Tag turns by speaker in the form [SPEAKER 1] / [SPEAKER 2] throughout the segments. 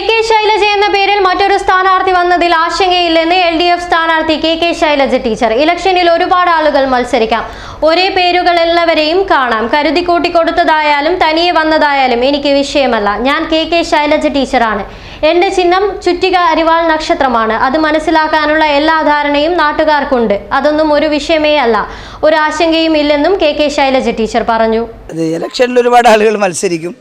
[SPEAKER 1] K Shailaja എന്ന പേരിൽ മറ്റൊരു സ്ഥാനാർത്ഥി വന്നതിൽ ആശങ്കയില്ലെന്ന് എൽ ഡി എഫ് സ്ഥാനാർത്ഥി കെ കെ ശൈലജ ടീച്ചർ. ഇലക്ഷനിൽ ഒരുപാട് ആളുകൾ മത്സരിക്കാം. ഒരേ പേരുകൾ എല്ലാവരെയും കാണാം. കരുതി കൂട്ടി കൊടുത്തതായാലും തനിയെ വന്നതായാലും എനിക്ക് വിഷയമല്ല. ഞാൻ കെ കെ ശൈലജ ടീച്ചറാണ്. എന്റെ ചിഹ്നം ചുറ്റിക അരിവാൾ നക്ഷത്രമാണ്. അത് മനസ്സിലാക്കാനുള്ള എല്ലാ ധാരണയും നാട്ടുകാർക്കുണ്ട്. അതൊന്നും ഒരു വിഷയമേ അല്ല. ഒരു ആശങ്കയും ഇല്ലെന്നും കെ കെ ശൈലജ ടീച്ചർ പറഞ്ഞു.
[SPEAKER 2] ഇലക്ഷനിൽ ഒരുപാട് ആളുകൾ മത്സരിക്കും.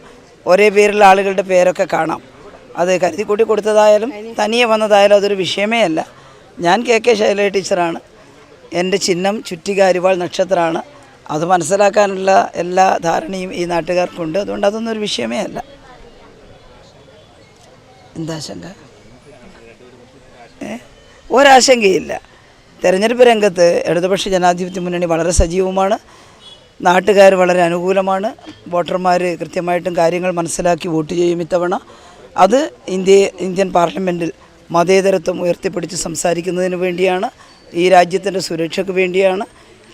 [SPEAKER 2] ഒരേ പേരിലുള്ള ആളുകളുടെ പേരൊക്കെ കാണാം. അത് കരുതി കൂട്ടി കൊടുത്തതായാലും തനിയെ വന്നതായാലും അതൊരു വിഷയമേ അല്ല. ഞാൻ കെ കെ ശൈല ടീച്ചറാണ്. എന്റെ ചിഹ്നം ചുറ്റിക അരിവാൾ നക്ഷത്രമാണ്. അത് മനസ്സിലാക്കാനുള്ള എല്ലാ ധാരണയും ഈ നാട്ടുകാർക്കുണ്ട്. അതുകൊണ്ട് അതൊന്നും ഒരു വിഷയമേ അല്ല. എന്താ ശങ്ക? ഏ? ഒരാശങ്കയില്ല. തെരഞ്ഞെടുപ്പ് രംഗത്ത് ഇടതുപക്ഷ ജനാധിപത്യ മുന്നണി വളരെ സജീവമാണ്. നാട്ടുകാർ വളരെ അനുകൂലമാണ്. വോട്ടർമാർ കൃത്യമായിട്ടും കാര്യങ്ങൾ മനസ്സിലാക്കി വോട്ട് ചെയ്യും ഇത്തവണ. അത് ഇന്ത്യയെ ഇന്ത്യൻ പാർലമെന്റിൽ മതേതരത്വം ഉയർത്തിപ്പിടിച്ച് സംസാരിക്കുന്നതിന് വേണ്ടിയാണ് ഈ രാജ്യത്തിന്റെ സുരക്ഷയ്ക്ക് വേണ്ടിയാണ്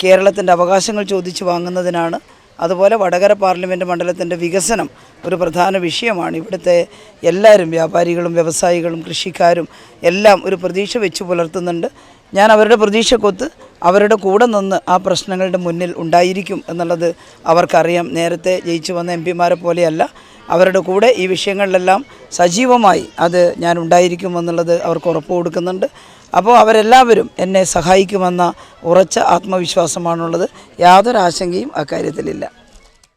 [SPEAKER 2] കേരളത്തിന്റെ അവകാശങ്ങൾ ചോദിച്ചു വാങ്ങുന്നതിനാണ്. അതുപോലെ വടകര പാർലമെന്റ് മണ്ഡലത്തിന്റെ വികസനം ഒരു പ്രധാന വിഷയമാണ്. ഇവിടുത്തെ എല്ലാവരും വ്യാപാരികളും വ്യവസായികളും കൃഷിക്കാരും എല്ലാം ഒരു പ്രതീക്ഷ വെച്ച് പുലർത്തുന്നുണ്ട്. ഞാൻ അവരുടെ പ്രതീക്ഷക്കൊത്ത് അവരുടെ കൂടെ നിന്ന് ആ പ്രശ്നങ്ങളുടെ മുന്നിൽ ഉണ്ടായിരിക്കും എന്നുള്ളത് അവർക്കറിയാം. നേരത്തെ ജയിച്ചു വന്ന എം പിമാരെ പോലെയല്ല അവരുടെ കൂടെ ഈ വിഷയങ്ങളിലെല്ലാം സജീവമായി അത് ഞാൻ ഉണ്ടായിരിക്കുമെന്നുള്ളത് അവർക്ക് ഉറപ്പ് കൊടുക്കുന്നുണ്ട്. അപ്പോൾ അവരെല്ലാവരും എന്നെ സഹായിക്കുമെന്ന ഉറച്ച ആത്മവിശ്വാസമാണുള്ളത്. യാതൊരു ആശങ്കയും അക്കാര്യത്തിലില്ല.